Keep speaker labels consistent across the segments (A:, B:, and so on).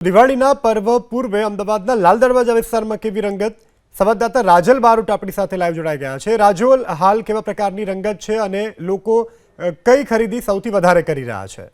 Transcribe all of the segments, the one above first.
A: દિવાળીના પર્વ પૂર્વે અમદાવાદના લાલ દરવાજા વિસ્તારમાં કેવી રંગત? સંવાદદાતા રાજલ બારોટ આપણી સાથે લાઈવ જોડાઈ ગયા છે. રાજોલ, હાલ કેવા પ્રકારની રંગત છે અને લોકો કઈ ખરીદી સૌથી વધારે કરી રહ્યા છે?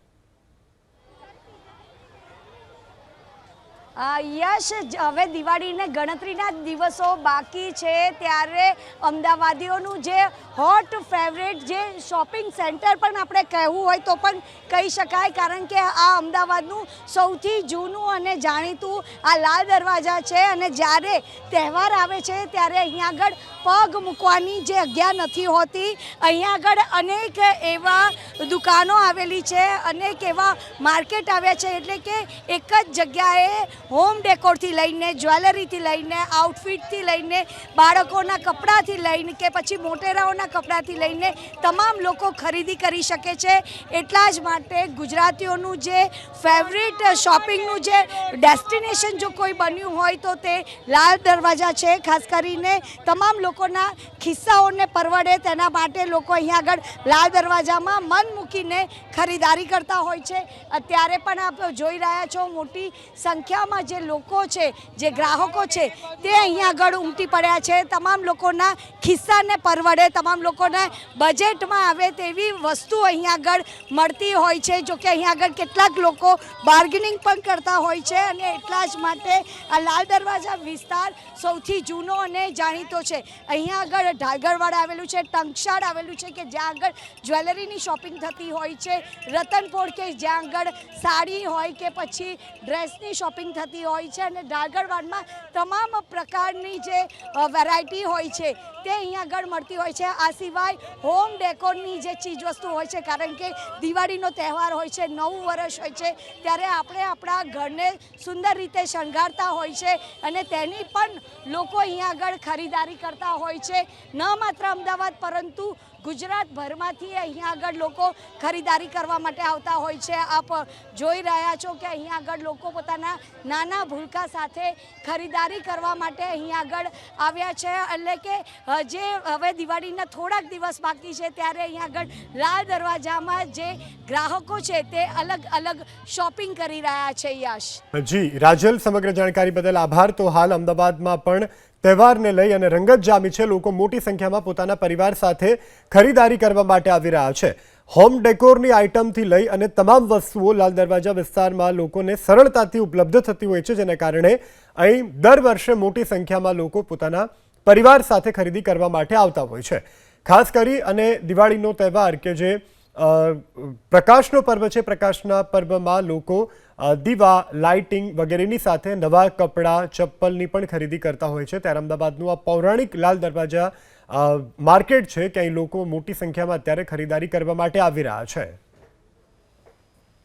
B: યશ, હવે દિવાળીને ગણતરીના દિવસો બાકી છે ત્યારે અમદાવાદીઓનું જે હોટ ફેવરેટ જે શોપિંગ સેન્ટર પણ આપણે કહેવું હોય તો પણ કહી શકાય, કારણ કે આ અમદાવાદનું સૌથી જૂનું અને જાણીતું આ લાલ દરવાજા છે અને જ્યારે તહેવાર આવે છે ત્યારે અહીંયા આગળ પગ મૂકવાની જે જગ્યા નથી હોતી, અહીંયા આગળ અનેક એવા દુકાનો આવેલી છે, અનેક એવા માર્કેટ આવ્યા છે, એટલે કે એક જ જગ્યાએ હોમ ડેકોરથી લઈને, જ્વેલરીથી લઈને આઉટફિટથી લઈને, બાળકોના કપડાંથી લઈને કે પછી મોટેરાઓના કપડાંથી લઈને તમામ લોકો ખરીદી કરી શકે છે. એટલા જ માટે ગુજરાતીઓનું જે ફેવરિટ શોપિંગનું જે ડેસ્ટિનેશન જો કોઈ બન્યું હોય તો તે લાલ દરવાજા છે. ખાસ કરીને તમામ લોકોના ખિસ્સાઓને પરવડે તેના માટે લોકો અહીંયા આગળ લાલ દરવાજામાં મન મૂકીને ખરીદારી કરતા હોય છે. અત્યારે પણ આપ જોઈ રહ્યા છો મોટી સંખ્યામાં જે લોકો છે, જે ગ્રાહકો છે, તે અહીંયા આગળ ઉમટી પડ્યા છે. તમામ લોકોના ખિસ્સાને પરવડે, તમામ લોકોને બજેટમાં આવે તેવી વસ્તુ અહીંયા આગળ મળતી હોય છે. જોકે અહીંયા આગળ કેટલાક લોકો બાર્ગેનિંગ પણ કરતા હોય છે અને એટલા જ માટે આ લાલ દરવાજા વિસ્તાર સૌથી જૂનો અને જાણીતો છે. અહીંયા આગળ ઢાગરવાડ આવેલું છે, ટંકશાળ આવેલું છે કે જ્યાં આગળ જ્વેલરીની શોપિંગ થતી હોય છે, રતનપોળ કે જ્યાં આગળ સાડી હોય કે પછી ડ્રેસની શોપિંગ થતી હોય છે અને ઢાગરવાડમાં તમામ પ્રકારની જે વેરાયટી હોય છે, તે અહીંયા આગળ મળતી હોય છે. આ સિવાય હોમ ડેકોરની જે ચીજવસ્તુ હોય છે, કારણ કે દિવાળીનો તહેવાર હોય છે, નવું વર્ષ હોય છે, ત્યારે આપણે આપણા ઘરને સુંદર રીતે શણગારતા હોય છે અને તેની પણ લોકો અહીંયા આગળ ખરીદારી કરતા હોય છે. ન માત્ર અમદાવાદ, પરંતુ ગુજરાતભરમાંથી અહીંયા આગળ લોકો ખરીદારી કરવા માટે આવતા હોય છે. આપ જોઈ રહ્યા છો કે અહીંયા આગળ લોકો પોતાના નાના ભૂલકા સાથે ખરીદારી કરવા માટે અહીંયા આગળ આવ્યા છે. એટલે કે જે હવે દિવાળીના થોડાક દિવસ બાકી છે ત્યારે અહીંયા આગળ લાલ દરવાજામાં જે ગ્રાહકો છે તે અલગ અલગ શોપિંગ કરી રહ્યા છે યશ.
A: જી, રાજલ સમગ્ર જાણકારી બદલ આભાર. તો હાલ અમદાવાદમાં પણ તહેવારને લઈ અને રંગત જામી છે, લોકો મોટી સંખ્યામાં પોતાના પરિવાર સાથે ખરીદારી કરવા માટે આવી રહ્યા છે. હોમ ડેકોરની આઇટમથી લઈ અને તમામ વસ્તુઓ લાલ દરવાજા વિસ્તારમાં લોકોને સરળતાથી ઉપલબ્ધ થતી હોય છે, જેના કારણે અહીં દર વર્ષે મોટી સંખ્યામાં લોકો પોતાના પરિવાર સાથે ખરીદી કરવા માટે આવતા હોય છે. ખાસ કરી અને દિવાળીનો તહેવાર કે જે પ્રકાશનો પર્વ છે, પ્રકાશના પર્વમાં લોકો દીવા, લાઇટિંગ વગેરેની સાથે નવા કપડાં, ચપ્પલની પણ ખરીદી કરતા હોય છે. ત્યારે અમદાવાદનું આ પૌરાણિક લાલ દરવાજા માર્કેટ છે કે લોકો મોટી સંખ્યામાં અત્યારે ખરીદારી કરવા માટે આવી રહ્યા છે.